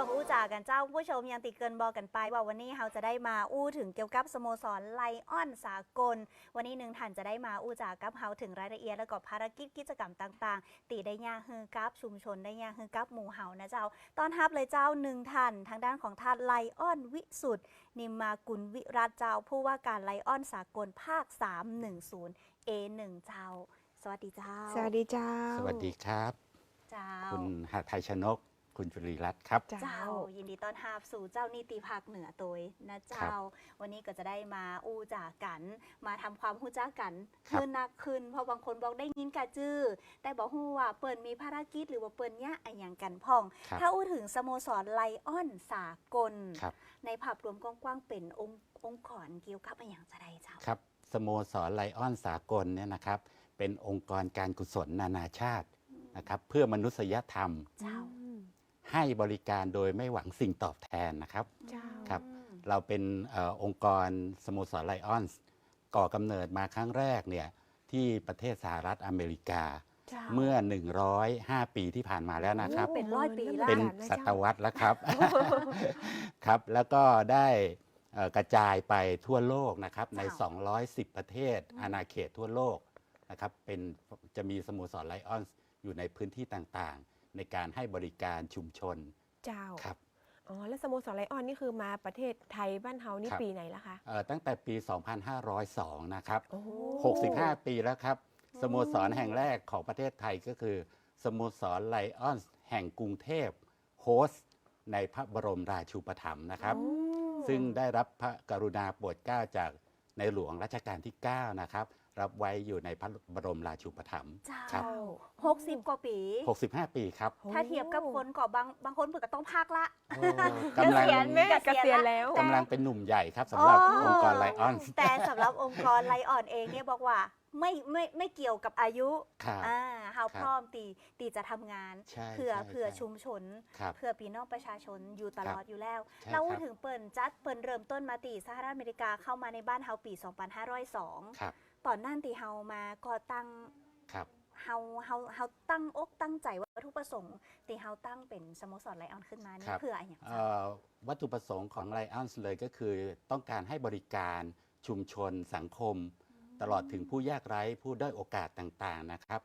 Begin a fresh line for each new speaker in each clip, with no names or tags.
วงอู้จ่ากันเจ้าผู้ชมยังติดเกินบอกกันไป ว่าวันนี้เราจะได้มาอู้ถึงเกี่ยวกับสโมสรไลออนสากล วันนี้หนึ่งท่านจะได้มาอู้จ่ากับเฮาถึงรายละเอียดแล้วก็ภารกิจกิจกรรมต่างๆ ตีได้ย่างฮือกับชุมชนได้ย่างฮือกับหมู่เฮานะเจ้าตอนทับเลยเจ้าหนึ่งท่านทางด้านของท่านไลออนวิสุทธ์นิมมากุลวิรัตเจ้า ผู้ว่าการไลออนสากลภาค 310 A1 เจ้า สวัสดีเจ้า
สวัสดีเจ้า
สวัสดีครับ
เจ้า
คุณหาไทยชนก คุณจุลีรัตน์ครับ
เจ้า
เจ้า ยินดีต้อนรับสู่เจ้านิติภาคเหนือตัวนะเจ้า วันนี้ก็จะได้มาอู้จากกัน มาทำความรู้จักกัน
ครับ
ขึ้นนักขึ้นเพราะบางคนบอกได้ยินกะจื้อแต่บอกฮู้ว่าเปิดมีภารกิจหรือว่าเปิดเนี้ยอะอย่างกันพ่อง
ครับ
ถ้าอู้ถึงสโมสรไลออนสากล
ครับ
ในภาพรวมกว้างๆเป็นองค์องค์กรเกี่ยวกับอะอย่างจะได้เจ้า
ครับสโมสรไลออนสากลเนี่ยนะครับ เป็นองค์กรการกุศลนานาชาตินะครับเพื่อมนุษยธรรม
เจ้า
ให้บริการโดยไม่หวังสิ่งตอบแทนนะครับ
เจ้า
ครับ
อืม
เราเป็นเออองค์กรสโมสรไลออนส์ก่อกำเนิดมาครั้งแรกเนี่ยที่ประเทศสหรัฐอเมริกา
เจ้า
เมื่อ 105 ปีที่ผ่านมาแล้วนะครับ
เป็นร้อยปีแล้ว
เป็น
นานนะ
ศต
เจ้า
วรรษแล้วครับครับแล้วก็ได้เอ่อกระจายไปทั่วโลกนะครับใน
เจ้า
210 ประเทศอาณาเขตทั่วโลกนะครับเป็นจะมีสโมสรไลออนส์อยู่ในพื้นที่ต่างๆ ในการให้บริการชุมชน
เจ้า
ครับ
อ๋อแล้วสโมสรไลออนนี่คือมาประเทศไทยบ้านเฮานี่
ครับ
ปีไหนละคะ
เอ่อตั้งแต่ปี 2502 นะครับ
โอ้โห
65 ปีแล้วครับสโมสรแห่งแรกของประเทศไทยก็คือสโมสรไลออนส์แห่งกรุงเทพโฮสต์ในพระบรมราชูปถัมภ์นะครับ
อืม
ซึ่งได้รับพระกรุณาโปรดเกล้าจากในหลวงรัชกาลที่ 9 นะครับ รับไว้อยู่ในพระบรมราชูปถัมภ์
เจ้า
ครับ
หกสิบกว่าปี
65 ปีครับ
ถ้าเทียบกับคนก็บางบางคนเปิดก็ต้องพักละ
โอ้กำลัง
เกษียณแม่
เกษียณแล้ว
กำลังเป็นหนุ่มใหญ่ครับสำหรับองค์กรไลออนส์
แต่สำหรับองค์กรไลออนเองเนี่ยบอกว่า ไม่ไม่ไม่เกี่ยวกับอายุ
ครับ
อ่าเฮา
ครับ
พร้อมตีตีจะทำงาน
ใช่
เพื่อ
ใช่
เพื่อ
ใช่
ชุมชน
ครับ
เพื่อพี่น้องประชาชนอยู่ตลอดอยู่แล้ว
ใช่
เรา
ครับ
ถึงเปิดจัดเปิดเริ่มต้นมาตีสหรัฐอเมริกาเข้ามาในบ้านเฮาปี 2502
ครับ
ตอนนั้นตีเฮามาก่อตั้ง
ครับ
เฮาเฮาเฮาตั้งอกตั้งใจวัตถุประสงค์ตีเฮาตั้งเป็นสโมสรไลออนขึ้นมานี่
ครับ
เพื่ออะไรอย่าง
เอ่อวัตถุประสงค์ของไลออนส์เลยก็คือต้องการให้บริการชุมชนสังคม ตลอดถึงผู้ยากไร้ผู้ด้อยโอกาสต่างๆนะครับ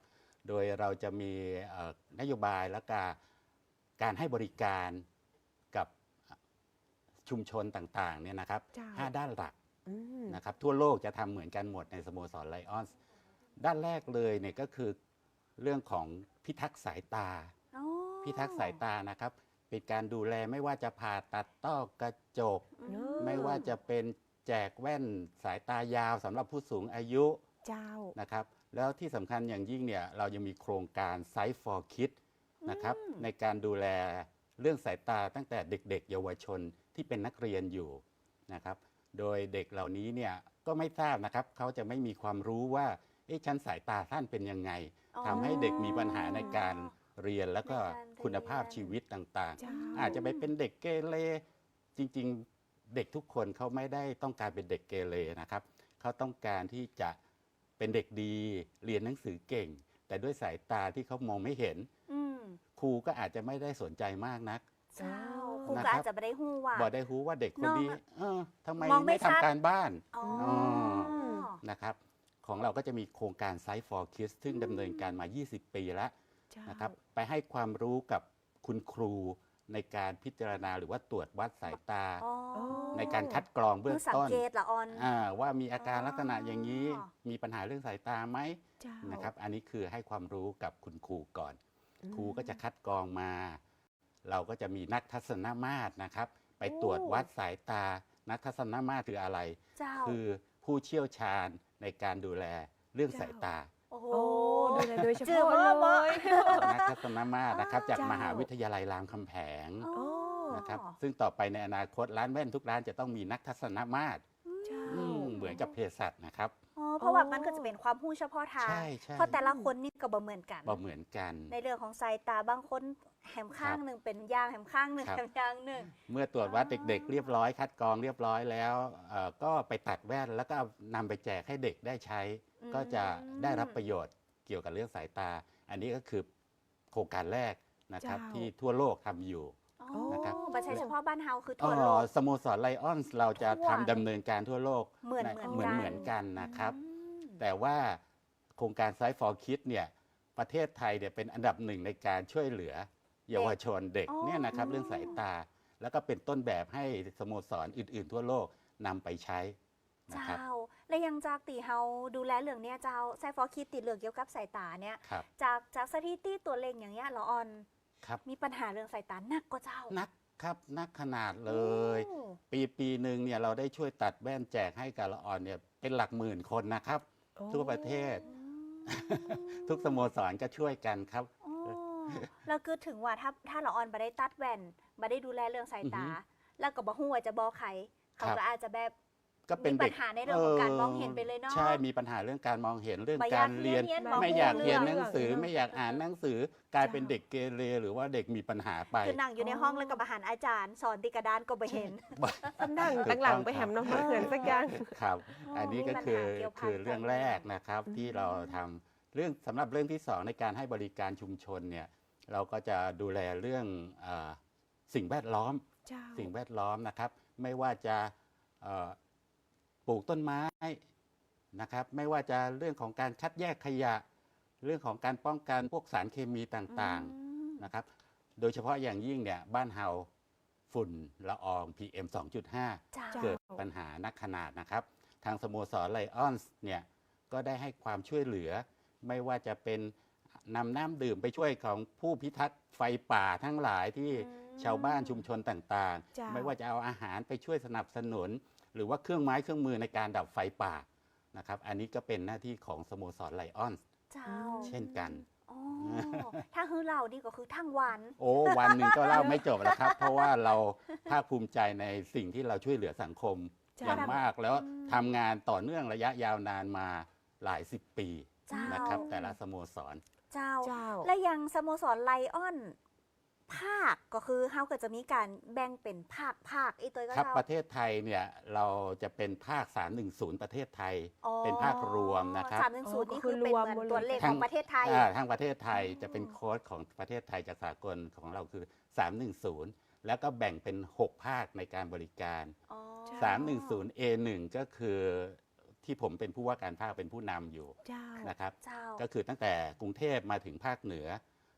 โดยเราจะมีเอ่อนโยบายและการการให้บริการกับชุมชนต่างๆเนี่ยนะครับ
เจ้า
ห้าด้านหลัก
อืม
นะครับทั่วโลกจะทำเหมือนกันหมดในสโมสรไลออนส์ด้านแรกเลยเนี่ยก็คือเรื่องของพิทักษ์สายตา
อ๋อ
พิทักษ์สายตานะครับ เป็นการดูแลไม่ว่าจะผ่าตัดต้อกระจก
อื
เนอะ
ไม่ว่าจะเป็น แจกแว่นสายตายาวสำหรับผู้สูงอายุ
เจ้า
นะครับ แล้วที่สำคัญอย่างยิ่งเนี่ยเรายังมีโครงการ Sight for Kids นะครับ
อืม
ในการดูแลเรื่องสายตาตั้งแต่เด็ก ๆ เยาวชนที่เป็นนักเรียนอยู่นะครับ โดยเด็กเหล่านี้เนี่ยก็ไม่ทราบนะครับเขาจะไม่มีความรู้ว่าเอ๊ะฉันสายตาสั้นเป็นยังไง
อ๋อ
ทำให้เด็กมีปัญหาในการเรียนแล้วก็
ในการเรียน
คุณภาพชีวิตต่าง
เจ้า
ๆอาจจะไปเป็นเด็กเกเรจริง ๆ เด็กทุกคนเขาไม่ได้ต้องการเป็นเด็กเกเรนะครับเขาต้องการที่จะเป็นเด็กดี เรียนหนังสือเก่ง แต่ด้วยสายตาที่เขามองไม่เห็น
อืม
ครูก็อาจจะไม่ได้สนใจมากนัก
เจ้า
อ๋อ
ครู
นะ
ก็
ครับ
อาจจะไม่ได้หู้ว่า
บอกได้รู้ว่าเด็กคนนี้
น้องอะ
เออทำไม
มองไม่
ไม่
ชัด
ทำการบ้าน
อ๋อ
นะครับของเราก็จะมีโครงการ Sight for Kids ซึ่งดำเนินการมา 20 ปีแล้ว
เจ้า
นะครับ ไปให้ความรู้กับคุณครู ในการพิจารณาหรือว่าตรวจวัดสายตา
อ๋อ
ในการคัดกรองเบื้อง
เพื่อสัง
ต้น
เกตละออน
อ่าว่ามีอาการลักษณะอย่างนี้
อ๋อ
มีปัญหาเรื่องสายตาไหม
เจ้า
นะครับ อันนี้คือให้ความรู้กับคุณครูก่อน
อืม
ครูก็จะคัดกรองมา เราก็จะมีนักทัศนมาตรนะครับ ไปตรวจวัดสายตา นักทัศนมาตรคืออะไร
เจ้า
คือผู้เชี่ยวชาญในการดูแลเรื่องสายตา
โอ้โห
โอ้ดูแลโดยเฉ
จือ
พาะ
บ่
เลย
นักทัศนมาตรนะครับ จาก
เจ้าม
หาวิทยาลัยรามคำแหง
อ๋อ
นะครับซึ่งต่อไปในอนาคตร้านแว่นทุกร้านจะต้องมีนักทัศนมาตร
เจ้า
อืมเหมือนกับเภสัชนะครับ
อ๋อเพราะว่ามันก็จะเป็นความรู้เฉพาะทาง
ใช่ใช่
เพราะแต่ละคนนี่ก็บ่เหมือนกัน
บ่เหมือนกัน
ในเรื่องของสายตาบางคน แหมข้างหนึ่งเป็นยางแหมข้างหนึ่ง
ครับ
แหมยางหนึ่ง
เมื่อตรวจวัด
อ๋อ
เด็ก ๆ เรียบร้อยคัดกรองเรียบร้อยแล้วเอ่อก็ไปตัดแว่นแล้วก็เอานำไปแจกให้เด็กได้ใช้ก็จะได้รับประโยชน์เกี่ยวกับเรื่องสายตา อันนี้ก็คือโครงการแรกนะครับ
เจ้า
ที่ทั่วโลกทำอยู่
อ๋อ
นะครับ
ไม่ใช่เฉพาะบ้านเฮาคือทั่วโล
อกสโมสรไลออนส์เราจะ
ทั่
ทำดำเนินการทั่วโลก
เหมือ
น
เหมือน
เหมือน
กัน
เหมือนกันนะครับ
อืม
แต่ว่าโครงการไซฟอร์คิดเนี่ยประเทศไทยเนี่ยเป็นอันดับหนึ่งในการช่วยเหลือ เยาวชนเด็ก
อ๋อ
เนี่ยนะครับเรื่องสายตา แล้วก็เป็นต้นแบบให้สโมสรอื่น ๆ ทั่วโลกนำไปใช้นะครับ
เจ้า และยังจากตีเฮาดูแลเรื่องเนี้ยเจ้าไซฟอร์คิดติดเรื่องเกี่ยวกับสายตาเนี่ย
ครับ
จากจากสถิติตัวเลขอย่างเงี้ยละออน
ครับ
มีปัญหาเรื่องสายตาหนักก็เจ้า
นักครับนักขนาดเลย
โอ้
ปีปีหนึ่งเนี่ยเราได้ช่วยตัดแว่นแจกให้กับละอ่อนเนี่ยเป็นหลักหมื่นคนนะครับ
โอ้
ทั่วประเทศ
อืม
ทุกสโมสรก็ช่วยกันครับ
อ๋อ แล้วคือถึงว่าถ้าถ้าละออนมาได้ตัดแว่นมาได้ดูแลเรื่องสายตา
อือฮึ
แล้วก็บ่ฮู้ว่าจะบอกใครเขา
ครับ
ก็อาจจะแบบ
ก็เป็น
มีปั
เด็
ญ
ก
หาในเรื่องของการมองเห็นไปเลยเนาะ
ใช่มีปัญหาเรื่องการมองเห็นเรื่อง
บ่อย
การเรียน
เรียนบ่
ไม่อยากเรียนห
รู้
นังสือ
เรื่อง
ไม่อยากอ่านหนังสือกลายเป็นเด็กเกเรหรือว่าเด็กมีปัญหาไป
คือนั่งอยู่ในห้องแล้วกับอาหารอาจารย์ สอนติกระดานก็ไปเห็น
กำลังตั้งหลังไปแหมน้องมาเหินสักอย่าง
ครับ
อ๋ออั
อันนี้ก็
มีปัญ
คือ
หาเกี่ยวพัน
คือเรื่อง
กัน
แรกนะครับ
อืม
ที่เราทำ เรื่องสำหรับเรื่องที่สองในการให้บริการชุมชนเนี่ยเราก็จะดูแลเรื่องเออสิ่งแวดล้อม
เจ้า
สิ่งแวดล้อมนะครับ ไม่ว่าจะเอ่อปลูกต้นไม้นะครับ ไม่ว่าจะเรื่องของการคัดแยกขยะ เรื่องของการป้องกันพวกสารเคมีต่าง
อืม
ๆนะครับ โดยเฉพาะอย่างยิ่งเนี่ยบ้านเฮาฝุ่นละออง PM 2.5
เจ้า
จ้ะ
เกิดปัญหานักขนาดนะครับ ทางสโมสรไลออนส์เนี่ยก็ได้ให้ความช่วยเหลือ ไม่ว่าจะเป็นนำน้ำดื่มไปช่วยของผู้พิทักษ์ไฟป่าทั้งหลายที่
อืม
ชาวบ้านชุมชนต่าง
จ้ะ
ๆ ไม่ว่าจะเอาอาหารไปช่วยสนับสนุน หรือว่าเครื่องไม้เครื่องมือในการดับไฟป่านะครับ อันนี้ก็เป็นหน้าที่ของสโมสรไลออนส์
เจ้า
เช่นกัน
อ๋อถ้าฮือเรานี่ก็คือทั้งวัน
โอ้วันหนึ่งก็เล่าไม่จบแล้วครับ เพราะว่าเราภาคภูมิใจในสิ่งที่เราช่วยเหลือสังคม
จ้ะ
อย่างมากแล้ว
อืม
ทำงานต่อเนื่องระยะยาวนานมาหลายสิบปี
เจ้าน
นะครับ แต่ละสโมสร
เจ้า
เจ้า
และยังสโมสรไลออน ภาคก็คือเฮาก็จะมีการแบ่งเป็นภาคภาคอีตัวก็
ครับ
เจ้า
ประเทศไทยเนี่ยเราจะเป็นภาค 310 ประเทศไทย
อ๋อ
เป็นภาครวมนะครับ
สามหนึ่งศูนย์
อ๋อ
นี่
ก็คื
คือ
อ
เป็น
รวม
เหมือน
หมดเลย
ตัวเลข
ทั้
ของงประเทศไทย
อ่าทางประเทศไทย
อ๋อ
จะเป็นโค้ดของประเทศไทยจากสากลของเราคือ 310 แล้วก็แบ่งเป็น 6 ภาคในการบริการ
อ๋อ
310 A1 ก็คือ ที่ผมเป็นผู้ว่าการภาคเป็นผู้นำอยู่
เจ้า
นะครับ
เจ้า
ก็คือตั้งแต่กรุงเทพมาถึงภาคเหนือ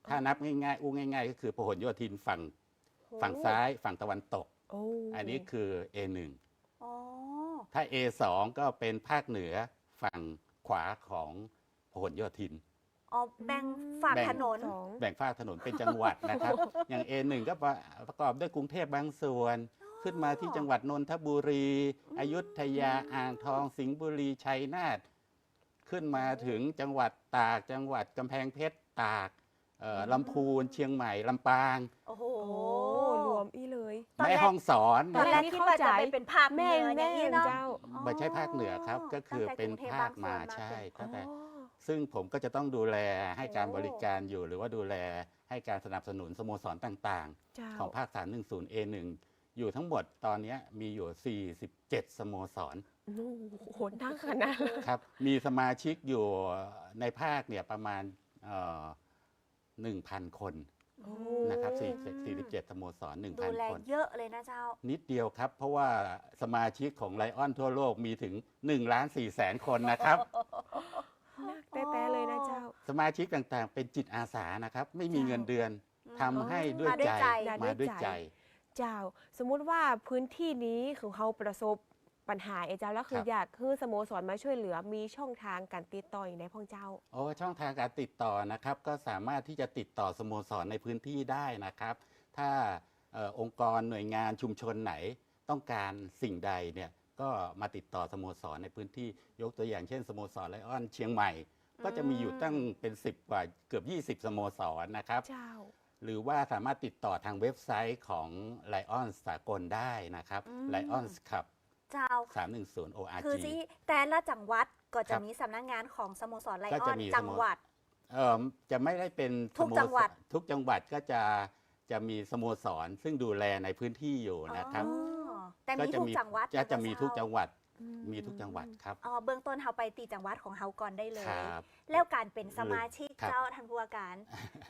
ถ้านับง่ายๆ อู้ง่าย ๆ ก็คือพหลโยธินฝั่งฝั่งซ้ายฝั่งตะวันตก
โอ้
อันนี้คือ A1
อ๋อ
ถ้า A2 ก็เป็นภาคเหนือฝั่งขวาของพหลโยธิน
อ๋อแบ่งฝาก
แบ่ง
ถนน
สอง
แบ่งภาคถนนเป็นจังหวัดนะครับ อย่าง A1 ก็ประประกอบด้วยกรุงเทพบางส่วน ขึ้นมาที่จังหวัดนนทบุรี อยุธยาอ่างทอง สิงห์บุรีชัยนาทขึ้นมาถึงจังหวัดตาก จังหวัดกำแพงเพชรตากเอ่อลำพูนเชียงใหม่ลำปาง
โอ้โห
โอ้รวมอีเลย
ตอนแรก
แม่ห้องสอน
ตอนแรก
นี่
คิดว่า
เข้าใจ
จะไปเป็นภาคเห
แม่
นืออ
แม่
ย่างนี้เนาะ
เจ้า
อ๋อ
ไม่ใช่ภาคเหนือครับ ก็คือ
ตั้งแต่
เป็น
กรุงทพ
ภาคมา
บงส่วน
ใช่
เป็น
ตั้งแต่
อ๋อ
ซึ่งผมก็จะต้องดูแลให้การ
โอ้
บริการอยู่ หรือว่าดูแลให้การสนับสนุนสโมสรต่าง
เจ้า
ๆของภาค 310 A1 อยู่ทั้งหมดตอนเนี้ยมีอยู่ 47 สโมสร
โอ้โหนั่งขนาดนั้นเลย
ครับ มีสมาชิกอยู่ในภาคเนี่ยประมาณเอ่อ1,000คน
โอ้
นะครับ
อืม
4 47 สโมสร
ดูแล
1,000 คน
เยอะเลยนะเจ้า
นิดเดียวครับ เพราะว่าสมาชิกของไลออนทั่วโลกมีถึง1ล้าน4แสนคนนะครับ
นักแต่ๆเลยนะเจ้า
สมาชิกต่างๆ เป็นจิตอาสานะครับ ไม่มีเงินเดือนทำให้ด้วย
มาด้วย
ใจ
ใจ
มาด้วยใจ
เจ้า สมมุติว่าพื้นที่นี้ของเขาประสบปัญหาไอ้เจ้าแล้วคือ
ครับ
อยากคือสโมสรมาช่วยเหลือมีช่องทางการติดต่ออย่างไรพ่องเจ้า
โอ้ช่องทางการติดต่อนะครับ ก็สามารถที่จะติดต่อสโมสรในพื้นที่ได้นะครับ ถ้าเออองค์กรหน่วยงานชุมชนไหนต้องการสิ่งใดเนี่ยก็มาติดต่อสโมสรในพื้นที่ยกตัวอย่างเช่นสโมสรไลออนเชียงใหม่ ก็จะมีอยู่ตั้งเป็น 10 กว่าเกือบ 20 สโมสรนะครับ
เจ้า
หรือว่าสามารถติดต่อทางเว็บไซต์ของ Lions สากลได้นะครับ
อืม
Lions ครับ
เจ้า
310 ORG
คือที่แต่ละจังหวัดก็จะ
ครับ
มีสำนักงานของสโมสรไล
ก็
ออ
จะ
น
มี
จังหวัด
เออจะไม่ได้เป็น
ทุก
สโมสร
จังหวัด
ทุกจังหวัดก็จะจะมีสโมสรซึ่งดูแลในพื้นที่อยู่นะครับ
อ๋อแต่มี
จะ
ทุกจังหวัด
จะจะมีทุกจังหวัด มีทุกจังหวัดครับ
อ๋อเบื้องต้นเฮาไปตีจังหวัดของเฮาก่อนได้เลย
ครับ
แล้วการเป็นสมาชิก
ครับ
เจ้าทันผู้ว่าการ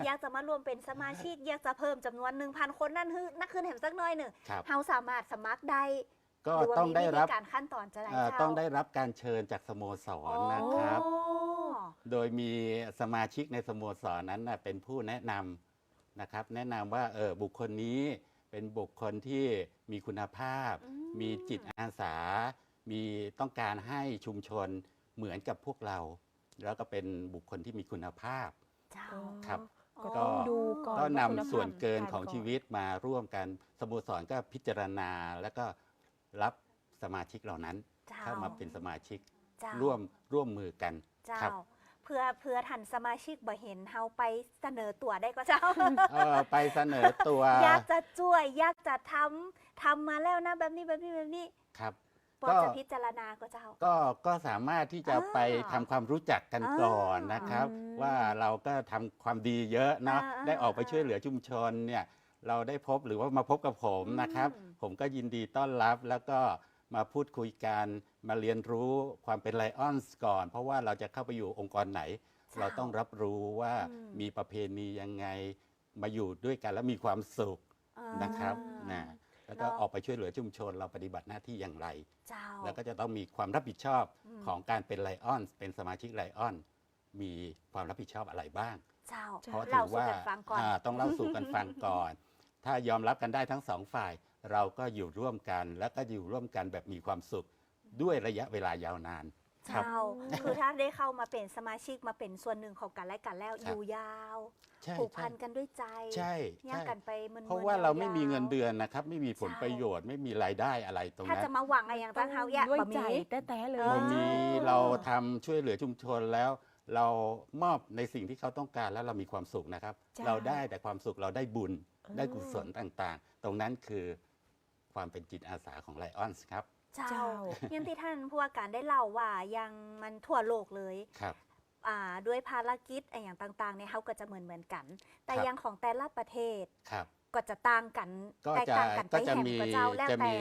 อยากจะมารวมเป็นสมาชิก อยากจะเพิ่มจำนวน 1,000 คนนั่นคือนักขึ้นแหมสักหน้อยหนึ่ง
ครับ
เฮาสามารถสมัครได้
ก็
หรือว่า
ต้อง
มี
ได้
วิ
รั
ธี
บ
การขั้นตอนจะได้
เอ่อ
เจ้า
ต้องได้รับการเชิญจากสโมสรนะครับ
อ๋อ
โดยมีสมาชิกในสโมสรนั้นนะเป็นผู้แนะนำนะครับ แนะนำว่าเออบุคคลนี้เป็นบุคคลที่มีคุณภาพ
อืม
มีจิตอาสา มีต้องการให้ชุมชนเหมือนกับพวกเรา แล้วก็เป็นบุคคลที่มีคุณภาพ
เจ้า
ครับ
อ๋อ
ก็ต้องดูก่อน
ก็
ว่านำคุณภาพ
ส่วนเกินของ
ทา
ชีวิตมาร่วมกันสโมสรก็พิจารณาแล้วก็รับสมาชิกเหล่านั้น
เจ้า
เข้ามาเป็นสมาชิก
เจ้า
ร่วมร่วมมือกัน
เจ้า
ครับ
เพื่อเพื่อทันสมาชิกบ่เห็นเฮาไปเสนอตัวได้ก็เจ้า
เอ่อไปเสนอตัว
อยากจะช่วยอยากจะทำทำมาแล้วนะแบบนี้แบบนี้แบบนี้
ครับ
ปอ
ก็
จะพิจารณาก็เจ้า
ก็ก็สามารถที่จะ
อ่า
ไปทำความรู้จักกัน
อ่า
ก่อนนะครับ
อืม
ว่าเราก็ทำความดีเยอะเนาะ
อ่า
ได้ออกไป
อ่า
ช่วยเหลือชุมชนเนี่ยเราได้พบหรือว่ามาพบกับผมนะครับ
อืม
ผมก็ยินดีต้อนรับแล้วก็มาพูดคุยกันมาเรียนรู้ความเป็นไลออนส์ก่อน เพราะว่าเราจะเข้าไปอยู่องค์กรไหน เราต้องรับรู้ว่า
อืม
มีประเพณียังไงมาอยู่ด้วยกันแล้วมีความสุข
อ่า
นะครับนะ แล้วก็
แล้ว
ออกไปช่วยเหลือชุมชน เราปฏิบัติหน้าที่อย่างไร
เจ้า
แล้วก็จะต้องมีความรับผิดชอบ
อืม
ของการเป็นไลออนเป็นสมาชิกไลออน มีความรับผิดชอบอะไรบ้าง
เจ้า
เพราะถื
เรา
อ
สู่
ว่า
กันฟังก่อน
อ่าต้องเล่าสู่กันฟังก่อน ถ้ายอมรับกันได้ทั้งสองฝ่าย เราก็อยู่ร่วมกัน แล้วก็อยู่ร่วมกันแบบมีความสุขด้วยระยะเวลายาวนานครับ
เจ้า คือถ้าได้เข้ามาเป็นสมาชิกมาเป็นส่วนหนึ่งของกันและกันแล้ว
ครับ
อยู่ยาว
ใช่
ผูก
ใช่
พันกันด้วยใจ
ใช่
ย่าง
ใช่
กันไปมัน
เพราะว่าเราไม่มีเงินเดือนนะครับ ไม่มีผล
เจ้า
ประโยชน์ไม่มีรายได้อะไรตรง
ถ้า
นั้น
จะมาหวังอะไรอย่างตั้งเฮาแยะ
ด้วย
บะห
ใจ
มี่
แต้ๆเลย
เออ
วันนี้เราทำช่วยเหลือชุมชนแล้ว เรามอบในสิ่งที่เขาต้องการแล้วเรามีความสุขนะครับ
จ้า
เราได้แต่ความสุขเราได้บุญ
อืม
ได้กุศลต่างๆ ตรงนั้นคือความเป็นจิตอาสาของไลออนส์ครับ
เจ้า
เจ้า
อยังที่ท่านผู้ว่าการได้เล่าว่ายังมันทั่วโลกเลย
ครับ
อ่าด้วยภารกิจอะไรอย่างต่างๆเนี่ยเขาก็จะเหมือนเหมือนๆกัน แต่
ครับ
อยังของแต่ละประเทศ
ครับ
ก็จะต่างกัน
ก็
แตก
จะ
ต่างกันไป
ก็จะ
แห่ง
มี
กว่าเจ้าแล้ว
จะ
แต่
มี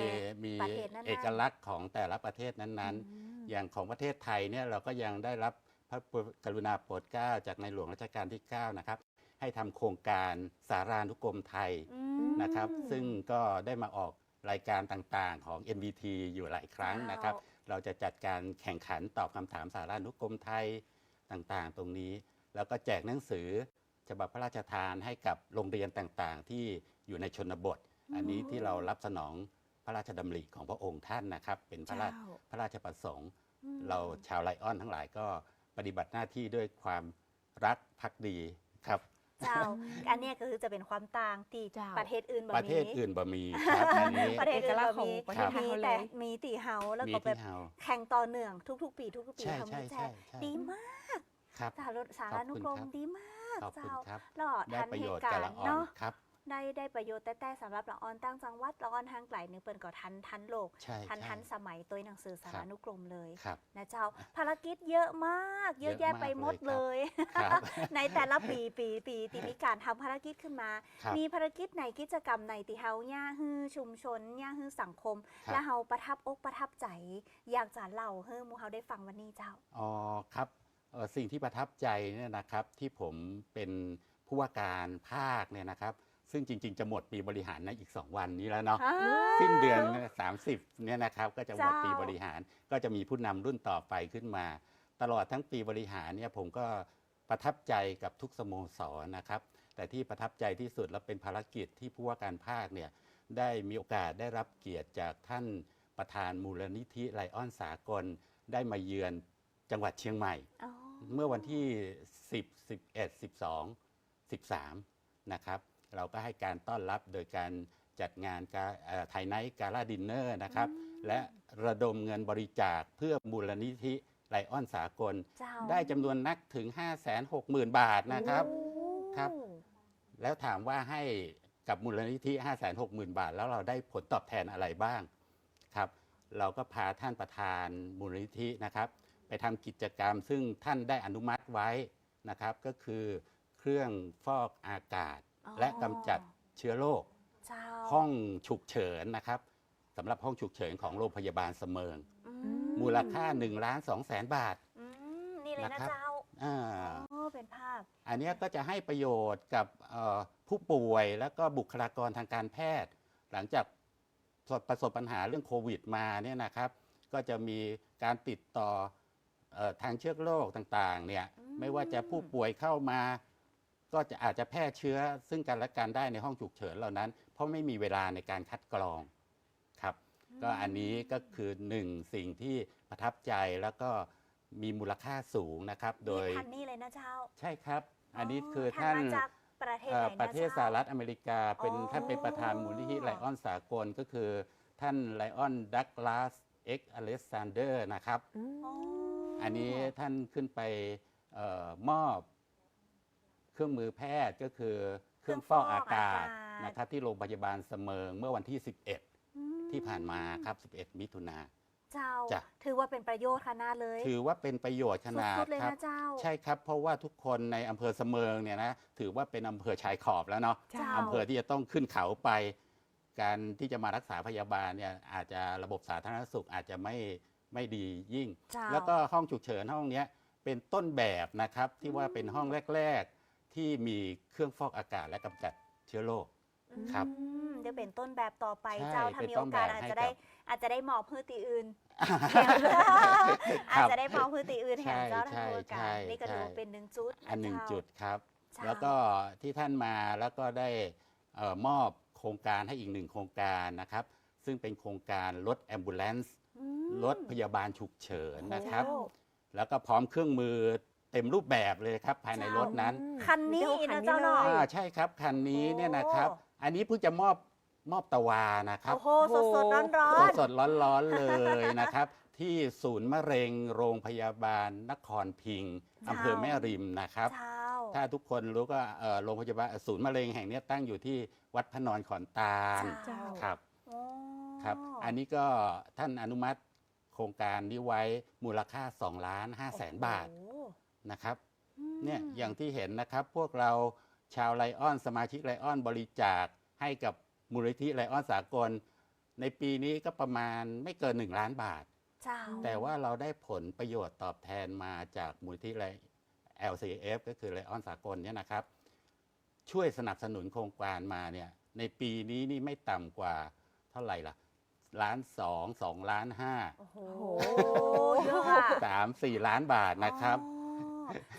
มี
ประเทศนั้นๆ
เอกลักษณ์ของแต่ละประเทศนั้นๆอย่างของประเทศไทยเนี่ยเราก็ยังได้รับพระกรุณาโปรดเกล้าจากในหลวงรัชกาลที่ 9 นะครับ ให้ทำโครงการสารานุกรมไทย
อืม
นะครับ ซึ่งก็ได้มาออก รายการต่างๆ ของ NBT อยู่หลายครั้งนะครับ
ว้าว
เราจะจัดการแข่งขันตอบคำถามสารานุกรมไทยต่างๆ ตรงนี้ แล้วก็แจกหนังสือฉบับพระราชทานให้กับโรงเรียนต่างๆ ที่อยู่ในชนบท อันนี้ที่เรารับสนองพระราชดำริของพระองค์ท่านนะครับ เป็นพระราช
เจ้า
พระราชประสงค์
อืม
เราชาวไลออนทั้งหลายก็ปฏิบัติหน้าที่ด้วยความรักภักดีครับ
เจ้า อันเนี้ยก็คือจะเป็นความต่างที่
เจ้า
ประเทศอื่นบ่
ประเทศ
มี
อื่นบ่มีครับอันนี้
ประเทศอื่น
เอกลักษ
บ่
ณ์ของ
มี
ประเทศไทย
มี
เขาเล
แต่
ย
มีตีเฮาแล้ว
มี
ก็แบ
ที่
บ
เฮา
แข่งต่อเนื่องทุก ๆ ปีทุกๆปี
ใช่
ทำ
ใช่
ให้แจ
ใช่
ก
ใช่
ดีมาก
ครับ
สารสารานุกรม
ขอบคุณครับ
ดีมาก
ขอบคุณ
เจ้า
ครับ
หล่อ
ได้
ทัน
ประ
เห
โยช
ตุ
น์
กา
กับ
ร
ละ
ณ์
อ่อน
เนาะ
ครับ
ได้ได้ประโยชน์แต่แต่สำหรับละออนตั้งจังหวัดละออนทางไกลหนึ่งเปิ่นก็ทันทันโลก
ใช่
ทัน
ใช่
ทันสมัยตัวหนังสือสา
ครั
รา
บ
นุกรมเลย
ครับ
นะเจ้าภารกิจเยอะมาก เยอะ
เยอะ
แยะ
มาก
ไปหมด
เล
เลย ย
ครับ
ในแต่ละปีปีปีที่มีการทำภารกิจขึ้นมา
ครับ
มีภารกิจในกิจกรรมในตีเฮาย่าฮือชุมชนย่าฮือสังคม
ครับ
และเฮาประทับอกประทับใจ อยากจะเล่าให้หมูเฮาได้ฟังวันนี้เจ้า
อ๋อครับเอ่อสิ่งที่ประทับใจเนี่ยนะครับที่ผมเป็นผู้ว่าการภาคเนี่ยนะครับ ซึ่งจริง ๆ จะหมดปีบริหารในอีก 2 วันนี้แล้วเนาะสิ้นเดือน 30เนี่ยนะครับก็จะหมด
เจ้า
ปีบริหารก็จะมีผู้นำรุ่นต่อไปขึ้นมา ตลอดทั้งปีบริหารเนี่ยผมก็ประทับใจกับทุกสโมสรนะครับ แต่ที่ประทับใจที่สุดและเป็นภารกิจที่ผู้ว่าการภาคเนี่ยได้มีโอกาสได้รับเกียรติจากท่านประธานมูลนิธิไลออนสากล ได้มาเยือนจังหวัดเชียงใหม่
อ๋อ
เมื่อวันที่ 10 11 12 13 นะครับ เราก็ให้การต้อนรับโดยการจัดงานไทยไนท์กาลาดินเนอร์นะครับ และระดมเงินบริจาคเพื่อมูลนิธิไลออนสากล
เจ้า
ได้จำนวนนักถึง 560,000 บาทนะครับ
โอ้
ครับ แล้วถามว่าให้กับมูลนิธิ 560,000 บาท แล้วเราได้ผลตอบแทนอะไรบ้างครับ เราก็พาท่านประธานมูลนิธินะครับ ไปทำกิจกรรมซึ่งท่านได้อนุมัติไว้นะครับ ก็คือเครื่องฟอกอากาศ
อ๋อ
และกำจัดเชื้อโรค
เจ้า
ห้องฉุกเฉินนะครับสำหรับห้องฉุกเฉินของโรงพยาบาลเสมิง
อืม
มูลค่า1ล้าน2แสนบาท
อืมนี่เลย
นะ
นะครับ เจ้า
อ่า
อ๋อเป็นภาพ
อันเนี้ยก็จะให้ประโยชน์กับเอ่อผู้ป่วยแล้วก็บุคลากรทางการแพทย์ หลังจากประสบปัญหาเรื่องโควิดมาเนี่ยนะครับ ก็จะมีการติดต่อเออทางเชื้อโรคต่างๆเนี่ย
อืม
ไม่ว่าจะผู้ป่วยเข้ามา ก็จะอาจจะแพร่เชื้อซึ่งกันและกันได้ในห้องฉุกเฉินเหล่านั้น เพราะไม่มีเวลาในการคัดกรองครับ ก็อันนี้ก็คือหนึ่งสิ่งที่ประทับใจแล้วก็มีมูลค่าสูงนะครับ โดย
นี่ทันนี่เลยนะเจ้า
ใช่ครับ อันนี้คือท่าน
มาจากประเทศ
เอ่
ไห
อน
นะ
ประเทศ
จ้า
สหรัฐอเมริกา เป็น
อ๋อ
ท่านเป็นประธานมูลนิธิไลออนสากลก็คือท่านไลออนดักลาสเอ็กอเลสซานเดอร์นะครับ
อืม
อ๋อ
อันนี้ท่านขึ้นไปเออมอบ เครื่องมือแพทย์ก็คือเครื่องฟอกอากาศนะครับที่โรงพยาบาลเสมิงเมื่อวันที่ 11
อืม
ที่ผ่านมาครับ 11 มิถุนา
เจ้า
จ้ะ
ถือว่าเป็นประโยชน์ขนาดเลย
ถือว่าเป็นประโยชน์ขนาด
สุดๆเลย
ครับ
นะเจ้า
ใช่ครับ เพราะว่าทุกคนในอำเภอเสมิงเนี่ยนะถือว่าเป็นอำเภอชายขอบแล้วเนาะ
เจ้า
อำเภอที่จะต้องขึ้นเขาไป การที่จะมารักษาพยาบาลเนี่ยอาจจะระบบสาธารณสุขอาจจะไม่ไม่ดียิ่ง
เจ้า
แล้วก็ห้องฉุกเฉินห้องเนี้ยเป็นต้นแบบนะครับที่ว่าเป็นห้องแรกๆ ที่มีเครื่องฟอกอากาศและกำจัดเชื้อโรค ครับ
อืมเดี๋ยวเป็นต้นแบบต่อไป
ใช่
เจ้าถ้า
เป็น
มี
ต้
โอนกาส
แบบ
อาจ
ให้
จะได้
กับ
อาจจะได้หมอบพื้นที่อื่น
ค
อาจ
รับ
จะได้มองพื้นที่อื่นแทนเจ้า
ใช่
ทางโอกา
ใช่
สนี่ก็ถือว่า
ใช่
เป็นหนึ่งจุด
อันหนึ่ง
เจ้า
จุดครับ
เจ้า
แล้วก็ที่ท่านมาแล้วก็ได้เออมอบโครงการให้อีกหนึ่งโครงการนะครับ ซึ่งเป็นโครงการรถแอมบูเลนซ์
อืม
รถพยาบาลฉุกเฉินนะครับ
โอ้
แล้วก็พร้อมเครื่องมือเต็มรูปแบบเลยครับภายในรถนั้น
อืม
คันนี้
ดี๋ยวคั
นะเจ้าเนาะ
อ่าใช่ครับคันนี้เนี่ยนะครับ
โอ้
อันนี้เพิ่งจะมอบมอบตะวานะครับ
โอ้โหสดสดร้อนร้อ
สด
น
สดๆร้อนๆเลยนะครับ ที่ศูนย์มะเร็งโรงพยาบาลนครพิงค์
เจ้า
อำเภอแม่ริมนะครับ
เจ้า
ถ้าทุกคนรู้ก็เอ่อโรงพยาบาลศูนย์มะเร็งแห่งเนี้ยตั้งอยู่ที่วัดพระนอนขอนตาล
เจ้า
ครับ
โอ้
ครับอันนี้ก็ท่านอนุมัติโครงการนี้ไว้มูลค่า 2 ล้าน5แสนบาท
โอ้โห
นะครับ
อืม
เนี่ยอย่างที่เห็นนะครับพวกเราชาวไลออนสมาชิกไลออนบริจาคให้กับมูลนิธิไลออนสากล ในปีนี้ก็ประมาณไม่เกิน 1 ล้านบาท
เจ้า
แต่ว่าเราได้ผลประโยชน์ตอบแทนมาจากมูลนิธิไล LCF ก็คือไลออนสากลเนี่ยนะครับ ช่วยสนับสนุนโครงการมาเนี่ยในปีนี้นี่ไม่ต่ำกว่าเท่าไหร่ล่ะล้านสองสองล้านห้า
โอ้โห
โอ้โห
เยอะอะ
สามสี่ล้านบาทนะครับ
อ๋อ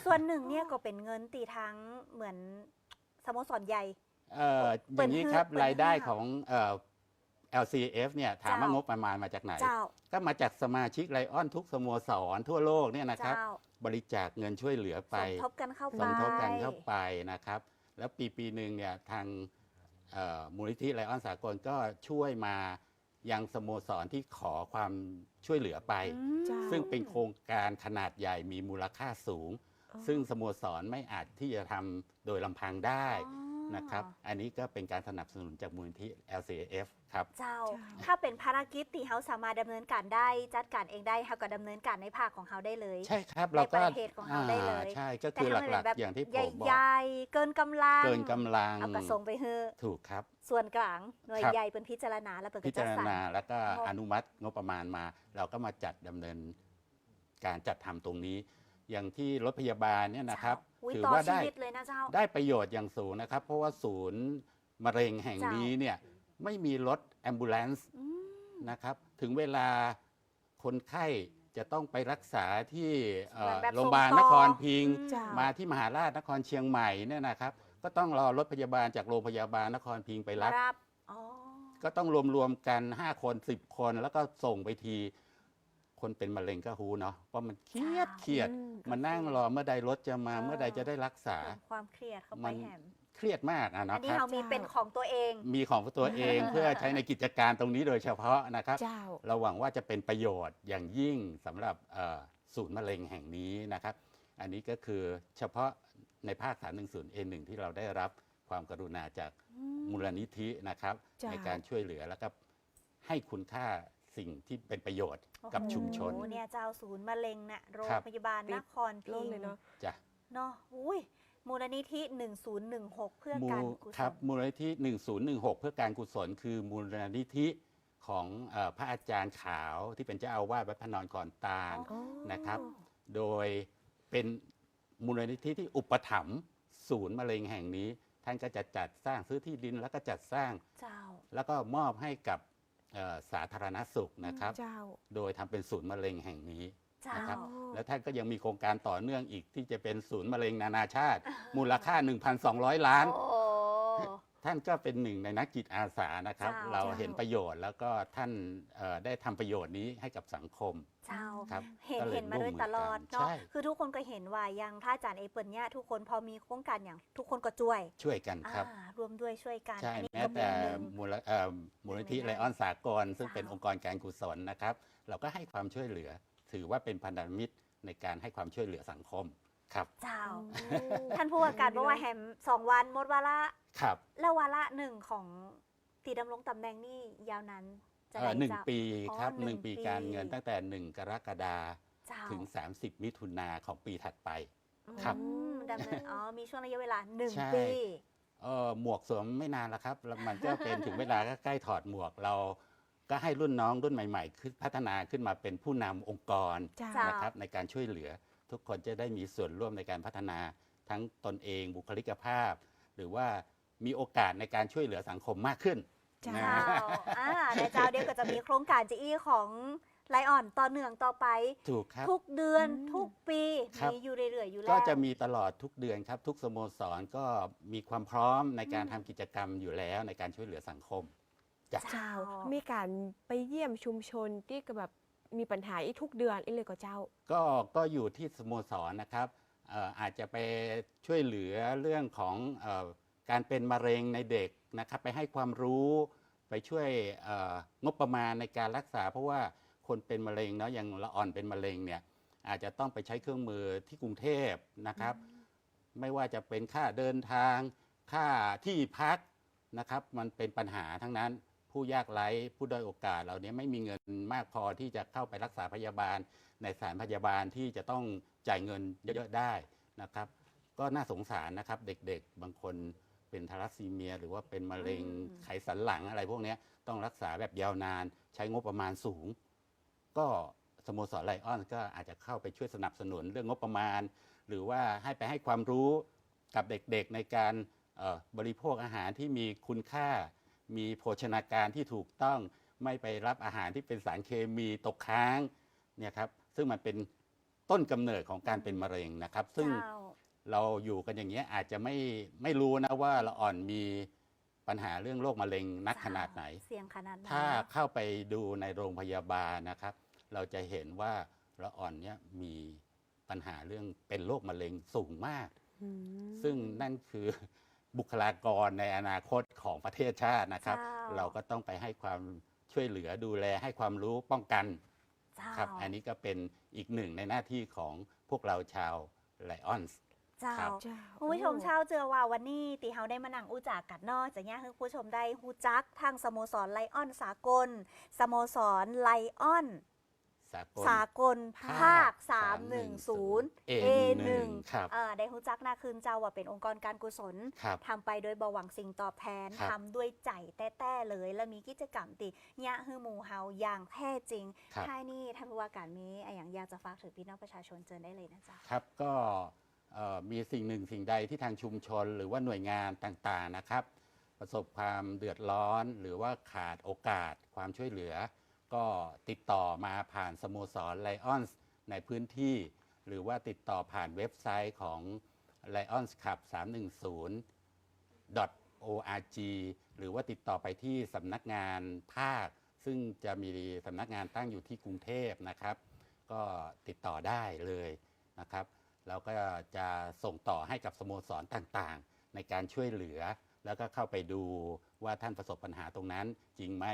ส่วนหนึ่งเนี่ยก็เป็นเงินตีทั้งเหมือนสโมสรใหญ่
เอ่อ
เปิ
อ
ด
ย่างนี้
ให้
ครับ
เปิดให้
รายได้
ค่ะ
ของเอ่อ LCF เนี่ยถามว่า
เจ้าง
งบประมาณมาจากไหน
เจ้า
ก็มาจากสมาชิกไลออนทุกสโมสรทั่วโลกเนี่ยนะครับ
เจ้า
บริจาคเงินช่วยเหลือไป
สมทบกันเข้าไป
สมทบกันเข้าไปนะครับ แล้วปีปีหนึ่งเนี่ยทางเอ่อมูลนิธิไลออนสากลก็ช่วยมายังสโมสรที่ขอความ ช่วยเหลือไป
อืม
เจ้า
ซึ่งเป็นโครงการขนาดใหญ่มีมูลค่าสูง
อ๋อ
ซึ่งสโมสรไม่อาจที่จะทำโดยลำพังได้
อ๋อ
นะครับ อันนี้ก็เป็นการสนับสนุนจากมูลนิธิ LCF ครับ
เจ้า
เจ้า
ถ้าเป็นภารกิจที่เขาสามารถดำเนินการได้จัดการเองได้เขาก็ดำเนินการในภาคของเขาได้เลย
ใช่ครับเราก็
ในประเทศของเราได้เลย
อ่ใช่ก็
แต่
คือ
ถ้ามัน
หลัก
เป็นแบบ
ๆอย่างที่ผมบอก
ใหญ่ๆเกินกำลัง
เกินกำลัง
เอากระส่งไปเฮอ
ถูกครับ
ส่วนกลางหน่วย
ครับ
ใหญ่เป็นพิจารณาแล้วเป็น
พิ
ก็
จา
จะ
ร
สั่ง
ณาแล้วก็
งบ
อนุมัติงบประมาณมา เราก็มาจัดดำเนินการจัดทำตรงนี้ อย่างที่รถพยาบาลเนี่ยนะครับ
เจ้าอุ๊ย
ถือ
ต่อ
ว่า
ชี
ได้
วิตเลยนะเจ้า
ได้ประโยชน์อย่างสูงนะครับ เพราะว่าศูนย์มะเร็งแห่ง
เจ้านี้
นี้เนี่ย ไม่มีรถแอมบูเลนซ์
อืม
นะครับ ถึงเวลาคนไข้จะต้องไปรักษาที่เอ่อ
เหมือนแบบ
โรงพยาบาล
ส่งต่
น
อ
ครพิงค์
อืม
เจ้า
มาที่มหาราชนครเชียงใหม่เนี่ยนะครับ ก็ต้องรอรถพยาบาลจากโรงพยาบาลนครพิงค์ไปรับ
รับอ๋อ
ก็ต้องรวมๆกัน 5 คน 10 คนแล้วก็ส่งไปที คนเป็นมะเร็งก็ฮูเนาะว่ามันเครียด
จ้า
เครียด
อืม
มานั่งรอเมื่อใดรถจะมา
เออ
เมื่อใดจะได้รักษา
เพิ่มความเครียดเข้าไป
มัน
แหม
เครียดมากอะ
อั
เนาะ
นนี้
ครับ
เขามีเป็นของตัวเอง
มีของตัวเองเพื่อใช้ในกิจการตรงนี้โดยเฉพาะนะครับ
เจ้า
เราหวังว่าจะเป็นประโยชน์อย่างยิ่งสำหรับเอ่อศูนย์มะเร็งแห่งนี้นะครับ อันนี้ก็คือเฉพาะในภาค 310 A1 ที่เราได้รับความกรุณาจากมูลนิธินะครับ
จ้ะ
ในการช่วยเหลือแล้วก็ให้คุณค่าสิ่งที่เป็นประโยชน์กับชุมชน
โอ้โหเนี่ยเจ้าศูนย์มะเร็งน่ะโรง
ครับ
พยาบาลนคร
โล
พิ
ก
ง
เลยเนาะ
จ้ะ
เนาะอุ้ย มูลนิธิ 1016 เพื่อ
มู
การกุศ
ครับ
ล
มูลนิธิ 1016 เพื่อการกุศล คือมูลนิธิของเออพระอาจารย์ขาวที่เป็นเจ้าอาวาสวัดพระนอนขอนตาล
อ๋อ
นะครับ โดยเป็นมูลนิธิที่อุปถัมภ์ศูนย์มะเร็งแห่งนี้ ท่านก็จะจัดสร้างซื้อที่ดินแล้วก็จัดสร้าง
เจ้า
แล้วก็มอบให้กับเอ่อสาธารณสุขนะครับ
เจ้า
โดยทำเป็นศูนย์มะเร็งแห่งนี้
เจ้า
นะครับแล้วท่านก็ยังมีโครงการต่อเนื่องอีกที่จะเป็นศูนย์มะเร็งนานาชาติ มูลค่า 1,200 ล้าน
โอ้
ท่านก็เป็นหนึ่งในนักจิตอาสานะครับ
เจ้า
เรา
เจ้า
เห็นประโยชน์แล้วก็ท่านเอ่อได้ทำประโยชน์นี้ให้กับสังคม
เจ้า
ครับ
เห็น
ก็ล
เห็นมาโดย
ร่วมื
ตลอด
กัน
เนาะ
ใช่
คือทุกคนก็เห็นว่ายังถ้าอาจารย์เอเปิลเนี่ยทุกคนพอมีโครงการอย่างทุกคนก็ช่วย
ช่วยกันครับ
อ่ารวมด้วยช่วยกัน
ใช่
อันนี้
แม้
ก็เป็
แต่
นหนึ่ง
มูลเอ่อมูลนิธิ
หนึ่งใน
ไลออนสากลซึ่ง
เจ้า
เป็นองค์กรการกุศลนะครับ เราก็ให้ความช่วยเหลือ ถือว่าเป็นพันธมิตรในการให้ความช่วยเหลือสังคมครับ
เจ้า
โอ้
ท่านผู้ว่าการบอกว่าแฮมสองวันหมดวาระ
ครับ
แล้ววาระหนึ่งของตีดำรงตำแหน่งนี่ยาวนานจะ
เอ่อ
ได้
หนึ่ง
เจ้า
ปีครับ
อ๋อ
หนึ่ง
หนึ่ง
ปี
ปี
การเงินตั้งแต่ 1 กรกฎา
เจ้า
ถึง 30 มิถุนาของปีถัดไป ครับ
อืมดำเนินอ๋อมีช่วงระยะเวลาหนึ่ง
ใช่
ปี
เออหมวกสวมไม่นานแล้วครับแล้วมันก็เป็น ถึงเวลาก็ใกล้ถอดหมวกเรา ก็ให้รุ่นน้องรุ่นใหม่ๆขึ้นพัฒนาขึ้นมาเป็นผู้นำองค์กร
เจ้า
เจ้า
นะครับในการช่วยเหลือ ทุกคนจะได้มีส่วนร่วมในการพัฒนาทั้งตนเองบุคลิกภาพ หรือว่ามีโอกาสในการช่วยเหลือสังคมมากขึ้น
เจ้า
นะ
เจ้าอ่าในเจ้าเดียวก็จะมีโครงการจีอีของไลออนต่อเนื่องต่อไป
ถูกครับ
ทุกเดือน
อืม
ทุกปี
ครับ
มีอยู่เรื่อยๆอยู่แล้ว
ก็จะมีตลอดทุกเดือนครับ ทุกสโมสรก็มีความพร้อมในการ
อืม
ทำกิจกรรมอยู่แล้วในการช่วยเหลือสังคมจ้ะ
เจ้า มีการไปเยี่ยมชุมชนที่ก็แบบมีปัญหาอีกทุกเดือนอีกเลยก็เจ้า
ก็ก็อยู่ที่สโมสรนะครับเอ่ออาจจะไปช่วยเหลือเรื่องของเออการเป็นมะเร็งในเด็กนะครับไปให้ความรู้ไปช่วยเอ่องบประมาณในการรักษา เพราะว่าคนเป็นมะเร็งเนาะอย่างละอ่อนเป็นมะเร็งเนี่ยอาจจะต้องไปใช้เครื่องมือที่กรุงเทพนะครับ ไม่ว่าจะเป็นค่าเดินทาง ค่าที่พักนะครับ มันเป็นปัญหาทั้งนั้น ผู้ยากไร้ผู้ด้อยโอกาสเหล่านี้ไม่มีเงินมากพอที่จะเข้าไปรักษาพยาบาล ในสถานพยาบาลที่จะต้องจ่ายเงินเยอะๆได้นะครับ ก็น่าสงสารนะครับเด็กๆ บางคนเป็นทารัสซีเมีย หรือว่าเป็นมะเร็ง
อืม
ไขสันหลังอะไรพวกเนี้ยต้องรักษาแบบยาวนาน ใช้งบประมาณสูง ก็สโมสรไลออนก็อาจจะเข้าไปช่วยสนับสนุนเรื่องงบประมาณ หรือว่าให้ไปให้ความรู้กับเด็กๆในการเอ่อบริโภคอาหารที่มีคุณค่า มีโภชนาการที่ถูกต้องไม่ไปรับอาหารที่เป็นสารเคมีตกค้างเนี่ยครับซึ่งมันเป็นต้นกำเนิดของการเป็นมะเร็งนะครับ ซึ่ง
เจ้า
เราอยู่กันอย่างเงี้ยอาจจะไม่ไม่รู้นะว่าละอ่อนมีปัญหาเรื่องโรคมะเร็งนักขนาดไหน
เสี่ยงขนาดไหน
ถ้าเข้าไปดูในโรงพยาบาลนะครับ เราจะเห็นว่าละอ่อนเนี่ยมีปัญหาเรื่องเป็นโรคมะเร็งสูงมาก
อืม
ซึ่งนั่นคือ บุคลากรในอนาคตของประเทศชาตินะครับ
เจ้า
เราก็ต้องไปให้ความช่วยเหลือดูแลให้ความรู้ป้องกัน
เจ้า
ครับอันนี้ก็เป็นอีกหนึ่งในหน้าที่ของพวกเราชาวไลออนส์
เจ้า
ครับ
เจ้า
คุณผู้ชมเช่าเจอว่าวันนี้ตีเฮาได้มานั่งอู้จากกันเนอกจากนี้คือคุณผู้ชมได้ฮู้จักทางสโมสรไลออนสากล สโมสรไลออน
สากล
สากลภาค 310
A1 ครับ
เอ่อได้ฮู้จักหน้าคืนเจ้าว่าเป็นองค์กรการกุศล
ครับ
ทำไปโดยบหวังสิ่งตอบแทน
ครับ
ทำด้วยใจแต้ๆเลย และมีกิจกรรมติยะฮือหมูเฮาอย่างแท้จริง
ครับ
ท้ายนี้ท่านผู้ว่าการมีอะไรอย่างอยากจะฝากถึงพี่น้องประชาชนเชิญได้เลยนะจ๊ะ
ครับก็เอ่อมีสิ่งหนึ่งสิ่งใดที่ทางชุมชนหรือว่าหน่วยงานต่างๆนะครับ ประสบความเดือดร้อนหรือว่าขาดโอกาสความช่วยเหลือ ก็ติดต่อมาผ่านสโมสรไลออนส์ในพื้นที่ หรือว่าติดต่อผ่านเว็บไซต์ของ Lions Club 310 org หรือว่าติดต่อไปที่สำนักงานภาค ซึ่งจะมีสำนักงานตั้งอยู่ที่กรุงเทพนะครับ ก็ติดต่อได้เลยนะครับแล้วก็จะส่งต่อให้กับสโมสรต่างๆ ในการช่วยเหลือ แล้วก็เข้าไปดู ว่าท่านประสบปัญหาตรงนั้น จริงไหม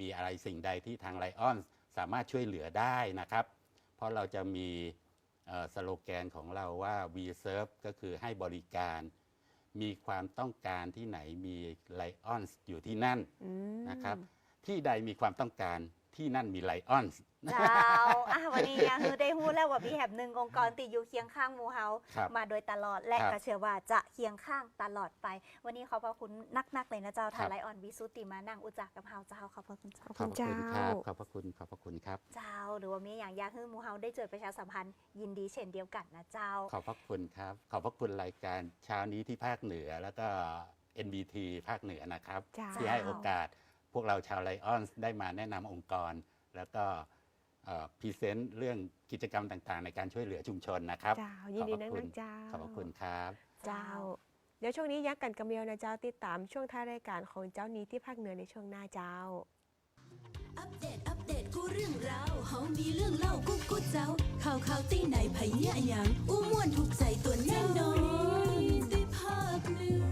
มีอะไรสิ่งใดที่ทางไลออนสามารถช่วยเหลือได้นะครับ เพราะเราจะมีเอ่อสโลแกนของเราว่า we serve ก็คือให้บริการ มีความต้องการที่ไหนมีไลออนอยู่ที่นั่น
อืม
นะครับ ที่ใดมีความต้องการที่นั่นมีไลออนส์
เจ้าอะวันนี้ยังคือได้ฮู้แล้วว่ามีแหบหนึ่งองค์กรติอยู่เคียงข้างหมูเฮา
ครับ
มาโดยตลอดและ
ครับ
ก็เชื่อว่าจะเคียงข้างตลอดไป วันนี้ขอบพระคุณนักๆเลยนะเจ้า
ครั
ทา
บ
ไลออนวิสุติมานั่งอุจจากับเฮาเจ้าขอบพระคุณเจ้า
ขอบ
ขอบ
คุณ
พระคุณครับ
เจ้า
ขอบพระคุณขอบพระคุณครับ
เจ้า หรือว่ามีอย่างอยากให้หมูเฮาได้เจอประชาสัมพันธ์ยินดีเช่นเดียวกันนะเจ้า
ขอบพระคุณครับ ขอบพระคุณรายการเช้านี้ที่ภาคเหนือแล้วก็ NBT ภาคเหนือนะครับ
เจ้า
ที่ให้โอกาสพวกเราชาวไลออนส์ได้มาแนะนำองค์กร แล้วก็ พรีเซนต์เรื่องกิจกรรมต่างๆ ในการช่วยเหลือชุมชนนะครับ
เจ้า ยินดีนัก
ขอบพระคุ
นั
ณ
กเจ้า
ขอบพระคุณครับ
เจ้า เดี๋ยวช่วงนี้ยักกันกระเมียวนะเจ้าติดตามช่วงท้ายรายการของเจ้านี้ที่ภาคเหนือในช่วงหน้าเจ้า
อัปเดต อัปเดต กูเรื่องราวเฮามีเรื่องเล่ากูกูเจ้า ข่าวข่าวตีไหนไผเหี้ยอะหยังอู้ม่วนถูกใจตัวแน่นอนได้ภาคเหนือ